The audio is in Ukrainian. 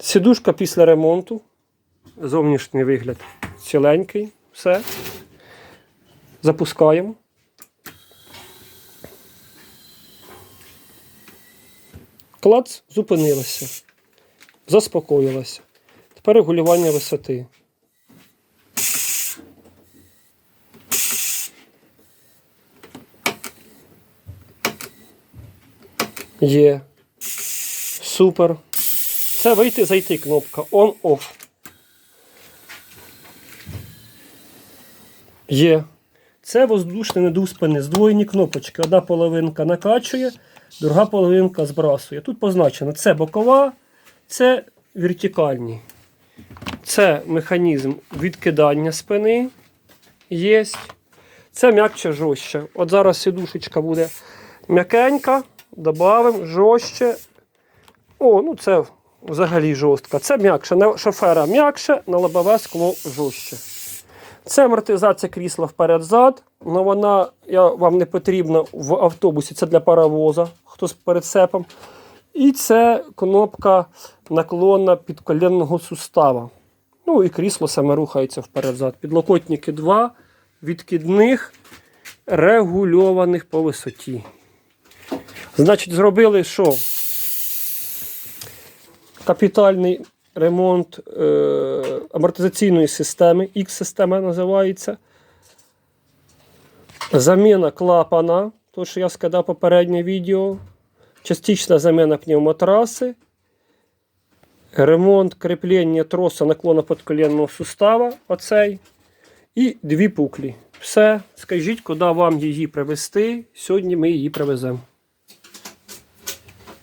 Сідушка після ремонту. Зовнішній вигляд ціленький. Все. Запускаємо. Клац зупинилася. Заспокоїлася. Тепер регулювання висоти. Є. Супер. Це вийти, зайти кнопка On-Off. Є. Це воздушний недув спини. Здвоєні кнопочки. Одна половинка накачує, друга половинка збрасує. Тут позначено: це бокова, це вертикальні. Це механізм відкидання спини. Є. Це м'якче жорстче. От зараз сідушечка буде м'якенька. Добавимо жорстче. О, ну це взагалі жорстко. Це м'якше. На шофера м'якше, на лобове скло жорстче. Це амортизація крісла вперед-зад. але вона я, вам не потрібна в автобусі. Це для паровоза, хто з передцепом. І це кнопка наклона підколінного сустава. Ну і крісло саме рухається вперед-зад. Підлокотники два відкидних, регульованих по висоті. Значить, зробили що? Капітальний ремонт е, амортизаційної системи, X-система називається. Заміна клапана, то що я сказав попереднє відео. Частична заміна пневмотраси. Ремонт кріплення троса наклона подколенного сустава. Оцей. І дві пуклі. Все. Скажіть, куди вам її привезти. Сьогодні ми її привеземо.